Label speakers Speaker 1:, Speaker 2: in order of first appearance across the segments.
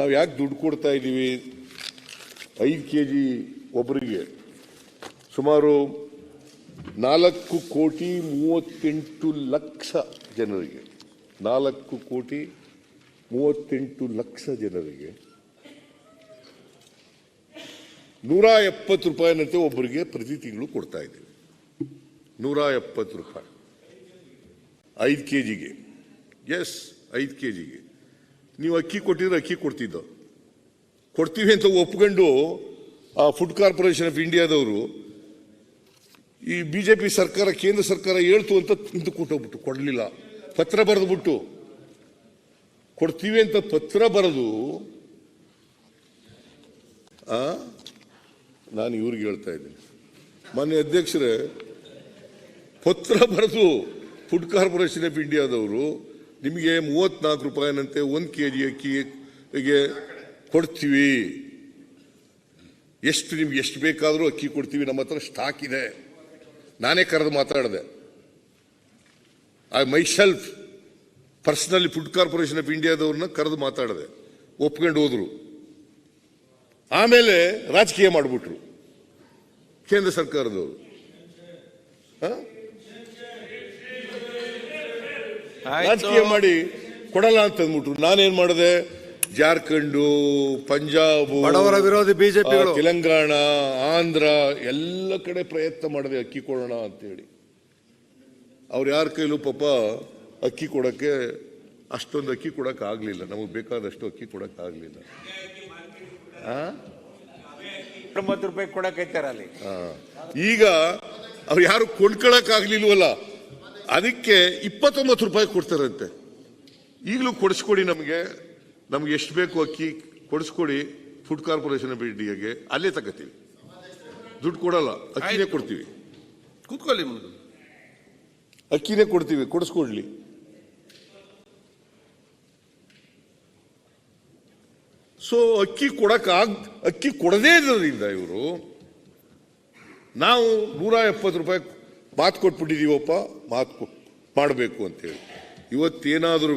Speaker 1: ನಾವು ಯಾಕೆ ದುಡ್ಡು ಕೊಡ್ತಾ ಇದ್ದೀವಿ ಐದು ಕೆ ಜಿ ಒಬ್ಬರಿಗೆ ಸುಮಾರು ನಾಲ್ಕು ಕೋಟಿ ಮೂವತ್ತೆಂಟು ಲಕ್ಷ ಜನರಿಗೆ, ನಾಲ್ಕು ಕೋಟಿ ಮೂವತ್ತೆಂಟು ಲಕ್ಷ ಜನರಿಗೆ ನೂರ ಎಪ್ಪತ್ತು ರೂಪಾಯಿನಂತೆ ಒಬ್ಬರಿಗೆ ಪ್ರತಿ ತಿಂಗಳು ಕೊಡ್ತಾ ಇದ್ದೀವಿ ನೂರ ಎಪ್ಪತ್ತು ರೂಪಾಯಿ. ಐದು ಕೆ ಜಿಗೆ ಎಸ್ ಐದು ಕೆ ಜಿಗೆ ನೀವು ಅಕ್ಕಿ ಕೊಟ್ಟಿದ್ರೆ ಅಕ್ಕಿ ಕೊಡ್ತಿದ್ದೋ. ಕೊಡ್ತೀವಿ ಅಂತ ಒಪ್ಕೊಂಡು ಆ ಫುಡ್ ಕಾರ್ಪೊರೇಷನ್ ಆಫ್ ಇಂಡಿಯಾದವರು ಈ ಬಿ ಜೆ ಪಿ ಸರ್ಕಾರ, ಕೇಂದ್ರ ಸರ್ಕಾರ ಹೇಳ್ತು ಅಂತ ತಿಂದು ಕೊಟ್ಟೋಗ್ಬಿಟ್ಟು, ಕೊಡಲಿಲ್ಲ. ಪತ್ರ ಬರೆದ್ಬಿಟ್ಟು. ಕೊಡ್ತೀವಿ ಅಂತ ಪತ್ರ ಬರೆದು ನಾನು ಇವ್ರಿಗೆ ಹೇಳ್ತಾ ಇದ್ದೀನಿ. ಮಾನ್ಯ ಅಧ್ಯಕ್ಷರೇ, ಪತ್ರ ಬರೆದು ಫುಡ್ ಕಾರ್ಪೊರೇಷನ್ ಆಫ್ ಇಂಡಿಯಾದವರು ನಿಮಗೆ ಮೂವತ್ನಾಲ್ಕು ರೂಪಾಯಿನಂತೆ ಒಂದು ಕೆ ಜಿ ಅಕ್ಕಿಗೆ ಕೊಡ್ತೀವಿ. ಎಷ್ಟು ನಿಮ್ಗೆ ಎಷ್ಟು ಬೇಕಾದರೂ ಅಕ್ಕಿ ಕೊಡ್ತೀವಿ, ನಮ್ಮ ಹತ್ರ ಸ್ಟಾಕ್ ಇದೆ. ನಾನೇ ಕರೆದು ಮಾತಾಡಿದೆ. I myself personally food corporation of ಇಂಡಿಯಾದವ್ರನ್ನ ಕರೆದು ಮಾತಾಡಿದೆ. ಒಪ್ಕೊಂಡು ಹೋದರು. ಆಮೇಲೆ ರಾಜಕೀಯ ಮಾಡಿಬಿಟ್ರು. ಕೇಂದ್ರ ಸರ್ಕಾರದವರು. ರಾಜಕೀಯ ಮಾಡಿ ಕೊಡಲ್ಲ ಅಂತ ಅಂದ್ಬಿಟ್ರು ನಾನೇನ್ ಮಾಡಿದೆ? ಜಾರ್ಖಂಡ್ ಪಂಜಾಬ್
Speaker 2: ಬಡವರ ವಿರೋಧಿ
Speaker 1: ಬಿಜೆಪಿ ತೆಲಂಗಾಣ ಆಂಧ್ರ ಎಲ್ಲ ಕಡೆ ಪ್ರಯತ್ನ ಮಾಡಿದೆ ಅಕ್ಕಿ ಕೊಡೋಣ ಅಂತ ಹೇಳಿ ಅವ್ರು ಯಾರ ಕೈಲೂ ಪಾಪ ಅಕ್ಕಿ ಕೊಡಕ್ಕೆ ಅಷ್ಟೊಂದು ಅಕ್ಕಿ ಕೊಡಕ್ಕೆ ಆಗ್ಲಿಲ್ಲ. ನಮಗೆ ಬೇಕಾದಷ್ಟು ಅಕ್ಕಿ ಕೊಡಕ್ಕೆ ಆಗ್ಲಿಲ್ಲ.
Speaker 3: ತೊಂಬತ್ತು ರೂಪಾಯಿ ಕೊಡಕ್ಕೆ ಅಲ್ಲಿ
Speaker 1: ಈಗ ಅವ್ರು ಯಾರು ಕೊಂಡ್ಕೊಳಕ್ ಆಗ್ಲಿಲ್ವಲ್ಲ? ಅದಕ್ಕೆ ಇಪ್ಪತ್ತೊಂಬತ್ತು ರೂಪಾಯಿ ಕೊಡ್ತಾರಂತೆ. ಈಗಲೂ ಕೊಡಿಸ್ಕೊಡಿ ನಮಗೆ. ನಮ್ಗೆ ಎಷ್ಟು ಬೇಕು ಅಕ್ಕಿ ಕೊಡಿಸ್ಕೊಡಿ ಫುಡ್ ಕಾರ್ಪೊರೇಷನ್ ಇಂಡಿಯಾಗೆ ಅಲ್ಲೇ ತಗೋತೀವಿ. ದುಡ್ಡು ಕೊಡಲ್ಲ ಅಕ್ಕಿನೇ ಕೊಡ್ತೀವಿ.
Speaker 2: ಕೂತ್ಕೊಳ್ಳಿ
Speaker 1: ಅಕ್ಕಿನೇ ಕೊಡ್ತೀವಿ ಕೊಡಿಸ್ಕೊಡ್ಲಿ. ಸೊ ಅಕ್ಕಿ ಕೊಡಕ್ ಅಕ್ಕಿ ಕೊಡದೇ ಇರೋದ್ರಿಂದ ಇವರು ನಾವು ನೂರ ಎಪ್ಪತ್ತು ರೂಪಾಯಿ ಮಾತು ಕೊಟ್ಬಿಟ್ಟಿದ್ದೀವಪ್ಪ ಮಾತು ಮಾಡಬೇಕು ಅಂತೇಳಿ. ಇವತ್ತೇನಾದರೂ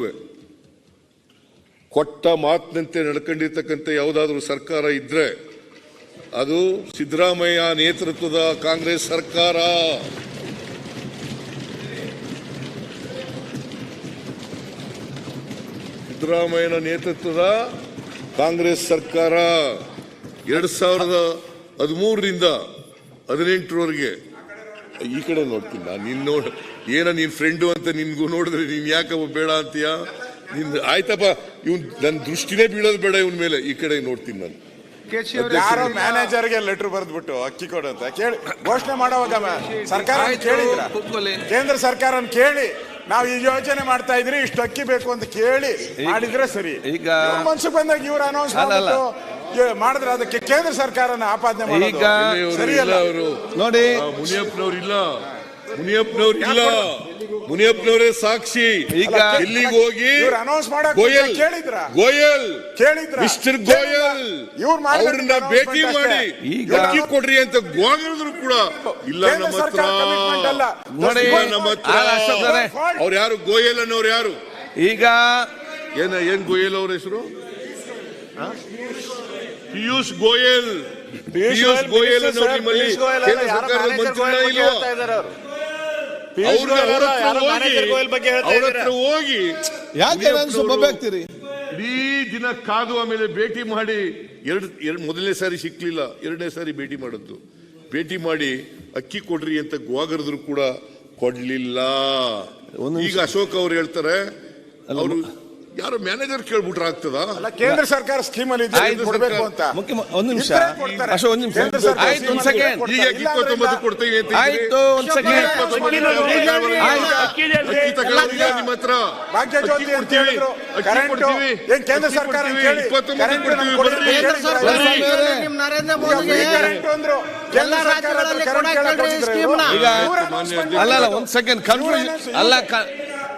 Speaker 1: ಕೊಟ್ಟ ಮಾತಿನಂತೆ ನಡ್ಕೊಂಡಿರ್ತಕ್ಕಂಥ ಯಾವುದಾದ್ರೂ ಸರ್ಕಾರ ಇದ್ರೆ ಅದು ಸಿದ್ದರಾಮಯ್ಯ ನೇತೃತ್ವದ ಕಾಂಗ್ರೆಸ್ ಸರ್ಕಾರ. ಸಿದ್ದರಾಮಯ್ಯನ ನೇತೃತ್ವದ ಕಾಂಗ್ರೆಸ್ ಸರ್ಕಾರ. ಎರಡ್ ಸಾವಿರದ ಹದಿಮೂರರಿಂದ ಹದಿನೆಂಟರವರೆಗೆ ಈ ಕಡೆ ನೋಡ್ತೀನಿ ನಾನು. ನೋಡ ನೋಡ್ ಏನ ನಿನ್ ಫ್ರೆಂಡು ಅಂತ ನಿನ್ಗೂ ನೋಡಿದ್ರೆ ನೀನ್ ಯಾಕಪ್ಪ ಬೇಡ ಅಂತೀಯ? ನಿನ್ ಆಯ್ತಪ್ಪ ಇವನ್ ನನ್ನ ದೃಷ್ಟಿನೇ ಬೀಳೋದು ಬೇಡ ಇವನ್ ಮೇಲೆ. ಈ ಕಡೆ ನೋಡ್ತೀನಿ ನಾನು.
Speaker 4: ಯಾರೋ ಮ್ಯಾನೇಜರ್ಗೆ ಲೆಟರ್ ಬರೆದ್ಬಿಟ್ಟು ಅಕ್ಕಿ ಕೊಡು ಅಂತ. ಕೇಳಿ ಘೋಷಣೆ ಮಾಡೋವಾಗ ಸರ್ಕಾರ ಕೇಳಿದ್ರ? ಕೇಂದ್ರ ಸರ್ಕಾರನ್ ಕೇಳಿ ನಾವು ಈ ಯೋಜನೆ ಮಾಡ್ತಾ ಇದ್ರಿ ಇಷ್ಟು ಅಕ್ಕಿ ಬೇಕು ಅಂತ ಕೇಳಿ ಮಾಡಿದ್ರೆ ಸರಿ.
Speaker 2: ಈಗ-
Speaker 4: ಮನ್ಸು ಬಂದಾಗ ಇವ್ರು ಅನೌನ್ಸ್ ಮಾಡಿದ್ರೆ ಅದಕ್ಕೆ ಕೇಂದ್ರ ಸರ್ಕಾರನ ಆಪಾದನೆ
Speaker 2: ಈಗ
Speaker 4: ಸರಿಯಲ್ಲ
Speaker 1: ಇಲ್ಲ ಅವರು?
Speaker 2: ನೋಡಿ.
Speaker 1: ಮುನಿಯಪ್ಪನವ್ರು ಇಲ್ಲ. ಮುನಿಯಪ್ಪನವ್ರು ಇಲ್ಲ. ಮುನಿಯಪ್ಪನವರೇ ಸಾಕ್ಷಿ.
Speaker 2: ಈಗ
Speaker 1: ಇಲ್ಲಿಗೆ ಹೋಗಿ?
Speaker 4: ಅನೌನ್ಸ್
Speaker 1: ಗೋಯಲ್.
Speaker 4: ಕೇಳಿದ್ರ?
Speaker 1: ಗೋಯಲ್.
Speaker 4: ಕೇಳಿದ್ರ?
Speaker 1: ಮಿಸ್ಟರ್ ಗೋಯಲ್.
Speaker 4: ಇವ್ರ
Speaker 1: ಅವ್ರನ್ನ ಭೇಟಿ ಮಾಡಿ.
Speaker 2: ಈಗ-
Speaker 1: ಅಕ್ಕಿ ಕೊಡ್ರಿ ಅಂತ ಗೋಗಿದ್ರು ಕೂಡ ಇಲ್ಲ ನಮ್ಮ ಹತ್ರ.
Speaker 2: ನೋಡಿ
Speaker 1: ನಮ್ಮ ಹತ್ರ.
Speaker 2: ಅವ್ರು
Speaker 1: ಯಾರು? ಗೋಯಲ್ ಅನ್ನೋರು ಯಾರು?
Speaker 2: ಈಗ
Speaker 1: ಏನ ಏನ್ ಗೋಯಲ್ ಅವ್ರ ಹೆಸರು? ಪಿಯೂಷ್ ಗೋಯಲ್. ಪಿಯೂಷ್ ಗೋಯಲ್ ನಿಮ್ಮಲ್ಲಿ ಕೇಂದ್ರ ಸರ್ಕಾರದ ಇಲ್ವಾ? ಅವ್ರ. ಹೋಗಿ ಅವ್ರ ಹತ್ರ ಹೋಗಿ
Speaker 2: ಯಾಕೆ ನಾನು ಸುಬ್ಬ ಆಗ್ತೀರಿ
Speaker 1: ಇಡೀ ದಿನ ಕಾದು ಆಮೇಲೆ ಭೇಟಿ ಮಾಡಿ ಎರಡು ಎರಡು ಮೊದಲನೇ ಸಾರಿ ಸಿಕ್ಲಿಲ್ಲ ಎರಡನೇ ಸಾರಿ ಭೇಟಿ ಮಾಡಿದ್ದು. ಭೇಟಿ ಮಾಡಿ ಅಕ್ಕಿ ಕೊಡ್ರಿ ಅಂತ ಗೋಗರಿದ್ರು ಕೂಡ ಕೊಡ್ಲಿಲ್ಲ. ಈಗ ಅಶೋಕ್ ಅವ್ರು ಹೇಳ್ತಾರೆ ಅವರು ಯಾರು ಮ್ಯಾನೇಜರ್ ಕೇಳ್ಬಿಟ್ರೆ ಆಗ್ತದ?
Speaker 4: ಅಲ್ಲ, ಕೇಂದ್ರ ಸರ್ಕಾರ ಸ್ಕೀಮ್ ಅಲ್ಲಿ ಇದೆ,
Speaker 2: ಆಯ್ತು,
Speaker 4: ಕೊಡ್ಬೇಕು ಅಂತ.
Speaker 2: ಮುಖ್ಯ ಒಂದು ನಿಮಿಷ.
Speaker 4: ಇದ್ರೆ ಕೊಡ್ತಾರೆ.
Speaker 2: ಅಶೋಕ್ ಒಂದ್ ನಿಮಿಷ.
Speaker 4: ಕೇಂದ್ರ ಸರ್ಕಾರ
Speaker 2: ಆಯ್ತು ಒಂದ್ ಸೆಕೆಂಡ್
Speaker 1: ಈಗ ಇಪ್ಪತ್ತೊಂಬತ್ತು ಕೊಡ್ತೀವಿ ಅಂತ
Speaker 2: ಆಯ್ತು ಒಂದ್ ಸೆಕೆಂಡ್
Speaker 1: ಅಕ್ಕಿ ನಿಮ್ಮ ಹತ್ರ.
Speaker 4: ಭಾಗ್ಯ
Speaker 1: ಅಕ್ಕಿ
Speaker 4: ಅಂತ
Speaker 1: ಕೊಡ್ತೀವಿ.
Speaker 4: ಹೇಳಿದ್ರು
Speaker 1: ಅಕ್ಕಿ
Speaker 4: ಕರೆಂಟ್
Speaker 1: ಕೊಡ್ತೀವಿ.
Speaker 4: ಏನ್ ಕೇಂದ್ರ
Speaker 1: ಅಕ್ಕಿ
Speaker 4: ಸರ್ಕಾರ
Speaker 1: ಕೊಡ್ತೀವಿ,
Speaker 4: ಕೇಳಿ
Speaker 1: ಇಪ್ಪತ್ತೊಂಬತ್ತು
Speaker 4: ಕರೆಂಟ್
Speaker 1: ಕೊಡ್ತೀವಿ. ಬರ್ರಿ.
Speaker 5: ನಿಮ್ ನರೇಂದ್ರ ಮೋದಿಗೆ.
Speaker 4: ಕರೆಂಟ್ ಅಂದ್ರು ಕೇಂದ್ರ
Speaker 5: ಎಲ್ಲ ರಾಜ್ಯಗಳಲ್ಲಿ ಕೊಡಕ್ಕೆ ಹೇಳ್ರಿ
Speaker 4: ಹೋಗಿದ್ರು
Speaker 5: ಸ್ಕೀಮ್ನ.
Speaker 2: ಈಗ ಅಲ್ಲ ಅಲ್ಲ. ಒಂದ್ ಸೆಕೆಂಡ್ ಕನ್ಫ್ಯೂಷನ್ ಅಲ್ಲ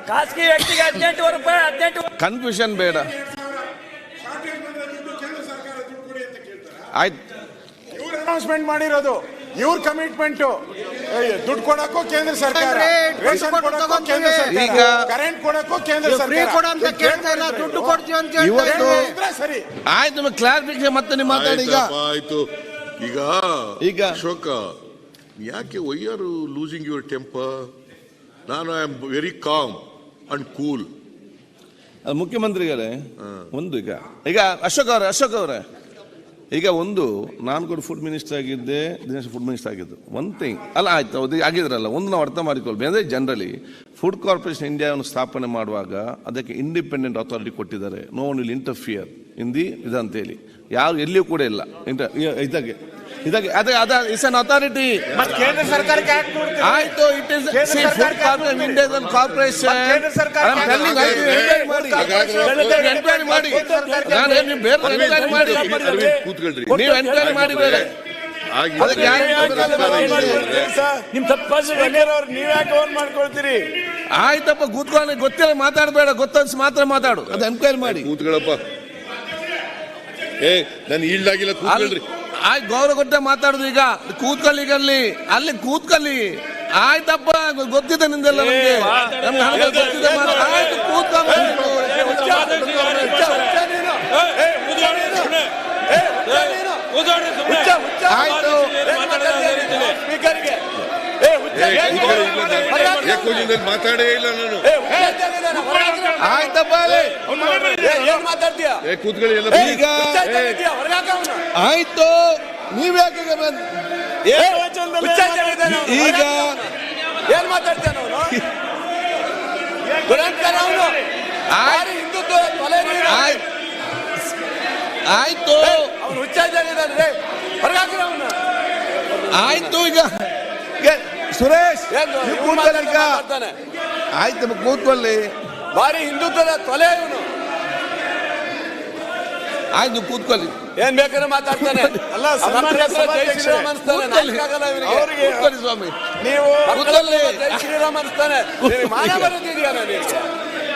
Speaker 6: ಖಾಸಗಿ ವ್ಯಕ್ತಿಗೆ ಹದಿನೆಂಟು ರೂಪಾಯಿ ಹದಿನೆಂಟು
Speaker 2: ಕನ್ಫ್ಯೂಷನ್ ಬೇಡ. ಆಯ್ತು.
Speaker 4: ಇವ್ರು ಅನೌನ್ಸ್ಮೆಂಟ್ ಮಾಡಿರೋದು ಇವ್ರ ಕಮಿಟ್ಮೆಂಟ್ ದುಡ್ಡು ಕೊಡಕ್ಕೂ ಕೇಂದ್ರ ಸರ್ಕಾರ. ರೇಷನ್
Speaker 5: ದುಡ್ಡು
Speaker 4: ಕೊಡಕ್ಕೂ. ಕೇಂದ್ರ ಸರ್ಕಾರ.
Speaker 2: ಈಗ-
Speaker 4: ಕರೆಂಟ್ ಕೊಡಕ್ಕೂ ಕೇಂದ್ರ
Speaker 5: ಫ್ರೀ
Speaker 4: ಸರ್ಕಾರ.
Speaker 5: ಕೊಡು ಅಂತ ಕೇಳ್ತಾ ಇಲ್ಲ ದುಡ್ಡು ಕೊಡ್ತೀವಿ ಅಂತ
Speaker 2: ಇವತ್ತು-
Speaker 4: ಸರಿ.
Speaker 2: ಆಯ್ತು ನಿಮಗೆ ಕ್ಲಾರಿಫಿಕೇಶನ್ ಮತ್ತೆ ನಿಮ್ಮ ಮಾತಾಡಿ ಈಗ.
Speaker 1: ಆಯ್ತು. ಈಗ
Speaker 2: ಈಗ.
Speaker 1: ಅಶೋಕ ಯಾಕೆ why are losing your temper ನಾನು I am very calm and cool
Speaker 2: ಅದು ಮುಖ್ಯಮಂತ್ರಿಗಳೇ ಒಂದು ಈಗ ಈಗ ಅಶೋಕ್ ಅವರೇ ಅಶೋಕ್ ಅವರೇ. ಈಗ ಒಂದು ನಾನು ಕೂಡ ಫುಡ್ ಮಿನಿಸ್ಟರ್ ಆಗಿದ್ದೆ ದಿನೇಶ್ ಫುಡ್ ಮಿನಿಸ್ಟರ್ ಆಗಿದ್ದು. ಒನ್ ಥಿಂಗ್ ಅಲ್ಲ ಆಯ್ತು ಅದು ಆಗಿದ್ರಲ್ಲ ಒಂದು ನಾವು ಅರ್ಥ ಮಾಡಿಕೊಳ್ಬೇಕು. ಅಂದರೆ ಜನರಲಿ ಫುಡ್ ಕಾರ್ಪೊರೇಷನ್ ಇಂಡಿಯಾವನ್ನು ಸ್ಥಾಪನೆ ಮಾಡುವಾಗ ಅದಕ್ಕೆ ಇಂಡಿಪೆಂಡೆಂಟ್ ಅಥಾರಿಟಿ ಕೊಟ್ಟಿದ್ದಾರೆ. No one will interfere the ಇದಂತೇಳಿ. ಯಾರು ಎಲ್ಲಿಯೂ ಕೂಡ ಇಲ್ಲ. ಇಂಟರ್ ಇದಕ್ಕೆ ಇದಕ್ಕೆ ಅದ ಅದ ಇಸ್ ಅನ್ ಅಥಾರಿಟಿ
Speaker 3: ಕೇಂದ್ರ ಸರ್ಕಾರಕ್ಕೆ?
Speaker 2: ಆಯ್ತು ಇಟ್ ಇಸ್
Speaker 3: ಕೇಂದ್ರ
Speaker 2: ಫುಡ್ ಕಾರ್ಪೊರೇಷನ್ ಇಂಡಿಯನ್ ಕಾರ್ಪೊರೇಷನ್
Speaker 3: ಸರ್ಕಾರಕ್ಕೆ
Speaker 2: ಮಾಡಿ. ಎನ್ಕ್ವೈರಿ ಮಾಡಿ ನಾನು ಏನ್ ನೀವು ಬೇರೆ ಎನ್ಕ್ವೈರಿ ಮಾಡಿ.
Speaker 1: ಕೂತ್ಕೊಳ್ರಿ.
Speaker 2: ನೀವು ಎನ್ಕ್ವೈರಿ ಮಾಡಿ ಬೇರೆ.
Speaker 1: ಆಗಿ-
Speaker 2: ಅದಕ್ಕೆ ಯಾರು
Speaker 6: ನಿಮ್ ತಪ್ಪ
Speaker 3: ನೀವ್ ಯಾಕೆ ಓನ್ ಮಾಡ್ಕೊಳ್ತೀರಿ?
Speaker 2: ಆಯ್ತಪ್ಪ ಕೂತ್ಕೊಂಡು ಗೊತ್ತಿಲ್ಲ ಮಾತಾಡಬೇಡ. ಗೊತ್ತನ್ಸ್ ಮಾತ್ರ ಮಾತಾಡು. ಅದು ಎನ್ಕ್ವೈರಿ ಮಾಡಿ.
Speaker 1: ಕೂತ್ಕೊಳ್ಳಪ್ಪ. ಏ ನಾನು ಇಲ್ದಾಗಿಲ್ಲ ಕೂತ್ಕೊಳ್ರಿ.
Speaker 2: ಆಯ್ತು ಗೌರವ ಕೊಟ್ಟೆ ಮಾತಾಡುದು ಈಗ ಕೂತ್ಕೊಳ್ಳಿ ಈಗ ಅಲ್ಲಿ ಕೂತ್ಕಲ್ಲಿ ಕೂತ್ಕೊಳ್ಳಿ ಆಯ್ತಪ್ಪ ಗೊತ್ತಿದೆ ನಿಂದೆಲ್ಲ ನಮ್ಗೆ ಗೊತ್ತಿದೆ. ಆಯ್ತು ಆಯ್ತು
Speaker 1: ಕೂತ್ಕೊಳ್ಳಿ ಮಾತಾಡೇ ಇಲ್ಲ ನಾನು
Speaker 2: ಆಯ್ತಪ್ಪ.
Speaker 3: ಏನ್ ಮಾತಾಡ್ತೀಯ?
Speaker 1: ಏ ಕೂತ್ಕೊಳ್ಳಿ ಎಲ್ಲ
Speaker 2: ಈಗ ಆಯ್ತು ನೀವ್ ಯಾಕೆ ಈಗ ಬಂದ್- ಈಗ
Speaker 3: ಏನ್ ಮಾತಾಡ್ತಾನ ಅವನು? ಹಿಂದುತ್ವ ಕೊಲೆ
Speaker 2: ಆಯ್ತು. ಆಯ್ತು.
Speaker 3: ಅವನು ಹುಚ್ಚಾಚಾರಿದ್ದಾನೆ ಹೊರಗಾಕ್ರಿ ಅವನು.
Speaker 2: ಆಯ್ತು ಈಗ. ಈಗ ಸುರೇಶ್ ಆಯ್ತು ಕೂತ್ಕೊಳ್ಳಿ.
Speaker 3: ಭಾರಿ ಹಿಂದುತ್ವದ ತೊಲೆ ಇವನು.
Speaker 2: ಆಯ್ತು ಕೂತ್ಕೊಳ್ಳಿ.
Speaker 3: ಏನ್ ಬೇಕಾದ್ರೆ ಮಾತಾಡ್ತಾನೆ.
Speaker 4: ಅಲ್ಲ,
Speaker 2: ಕೂತ್ಕೊಳ್ಳಿ. ಸ್ವಾಮಿ.
Speaker 4: ನೀವು
Speaker 2: ಕೂತ್ಕೊಳ್ಳಿ.
Speaker 3: ಶ್ರೀರಾಮ್ ಅನ್ಸ್ತಾನೆ. ಮಾನ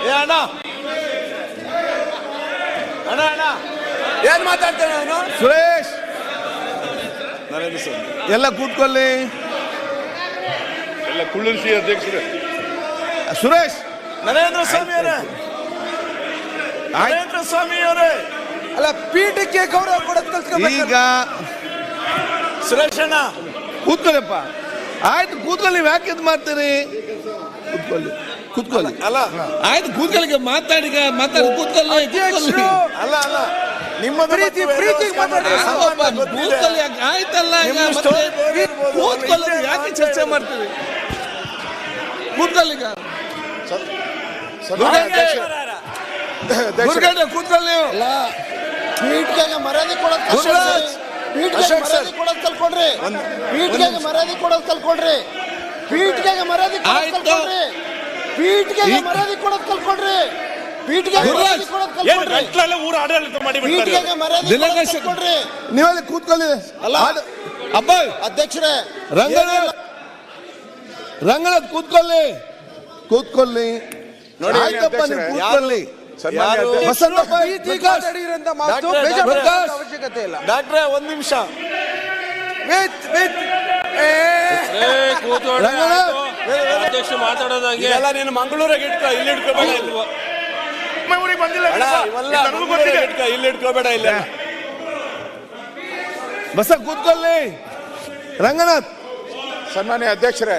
Speaker 2: ಏ ಅಣ್ಣ. ಅಣ್ಣ ಅಣ್ಣ.
Speaker 3: ಏನ್ ಮಾತಾಡ್ತಾನೆ ಅವನು?
Speaker 2: ಸುರೇಶ್. ಎಲ್ಲ ಕೂತ್ಕೊಳ್ಳಿ.
Speaker 1: ಎಲ್ಲ ಕುಳ್ಳಿರಿಸಿ ಅಧ್ಯಕ್ಷರು.
Speaker 2: ಸುರೇಶ್!
Speaker 3: ನರೇಂದ್ರ ಸ್ವಾಮಿ ಅವರೇ! ನರೇಂದ್ರ ಸ್ವಾಮಿ ಅವರೇ! ಅಲ್ಲ ಪೀಠಕ್ಕೆ ಗೌರವ ಕೊಡೋದ್
Speaker 2: ಈಗ
Speaker 3: ಸುರೇಶಣ್ಣ
Speaker 2: ಕೂತ್ಕೊಳ್ಳಪ್ಪ. ಆಯ್ತು ಕೂತ್ಕೊಳ್ಳಿ ನೀವು ಯಾಕೆ ಇದು ಮಾಡ್ತೀರಿ? ಕೂತ್ಕೊಳ್ಳಿ ಕೂತ್ಕೊಳ್ಳಿ.
Speaker 4: ಅಲ್ಲ.
Speaker 2: ಆಯ್ತು ಕೂತ್ಕೊಳ್ಳಿ ಮಾತಾಡಿ ಮಾತಾಡಿ ಕೂತ್ಕೊಳ್ಳಿ ಕೂತ್ಕೊಳ್ಳಿ.
Speaker 4: ಅಲ್ಲ ಅಲ್ಲ. ನಿಮ್ಮ
Speaker 3: ಪ್ರೀತಿ-
Speaker 2: ಪ್ರೀತಿ? ಆಯ್ತಲ್ಲ ಈಗ ಮತ್ತೆ ಕೂತ್ಕೊಳ್ಳಿ ಯಾಕೆ ಚರ್ಚೆ ಮಾಡ್ತೀವಿ ಕೂತ್ಕೊಳ್ಳಿ ಈಗ ದುರ್ಗಣ್ಣ ಕೂತ್ಕೊಳ್ಳಿ
Speaker 5: ಪೀಠ್ಗೆ ಮರ್ಯಾದೆ ಕೊಡೋದ್. ಪೀಠ್ಗೆ. ಮರ್ಯಾದೆ ಕೊಡೋದ್ ಪೀಠ್ಗೆ ಮರ್ಯಾದೆ ಕೊಡೋದ್ ಪೀಠ್ಗೆ ಮರ್ಯಾದೆ ಕೊಡೋದ್ ಪೀಠ್ಗೆ ಮರ್ಯಾದೆ ಕೊಡೋದ್
Speaker 2: ನೀವಲ್ಲಿ
Speaker 5: ಅಲ್ಲ. ಅಧ್ಯಕ್ಷರೇ
Speaker 2: ರಂಗನಾಥ್ ರಂಗನಾಥ್ ಕೂತ್ಕೊಳ್ಳಿ. ಕೂತ್ಕೊಳ್ಳಿ.
Speaker 4: ನೋಡಿ,
Speaker 2: ಆಯ್ತಪ್ಪ ನೀವು
Speaker 4: ಅಧ್ಯಕ್ಷರೇ,
Speaker 2: ಕೂತ್ಕೊಳ್ಳಿ.
Speaker 4: ಸನ್ಮಾನ್ಯ
Speaker 2: ಯಾರು? ಇಲ್ಲ.
Speaker 3: ಡಾಕ್ಟ್ರೆ ಒಂದ್ ನಿಮಿಷ.
Speaker 2: ರಂಗನಾಥ್.
Speaker 6: ಅಧ್ಯಕ್ಷ ಮಾತಾಡೋದಂಗೆ
Speaker 3: ಎಲ್ಲ ನೀನು ಮಂಗಳೂರಾಗ ಇಟ್ಕೋ ಇಲ್ಲಿ ಇಟ್ಕೋಬೇಡ ಇಲ್ಲಿ ಬಂದಿಲ್ಲ ಇಟ್ಕೋ ಇಲ್ಲಿ ಇಟ್ಕೋಬೇಡ ಇಲ್ಲ
Speaker 2: ಬಸ ಕೂತ್ಕೊಳ್ಳಿ. ರಂಗನಾಥ್.
Speaker 4: ಸನ್ಮಾನ್ಯ ಅಧ್ಯಕ್ಷರೇ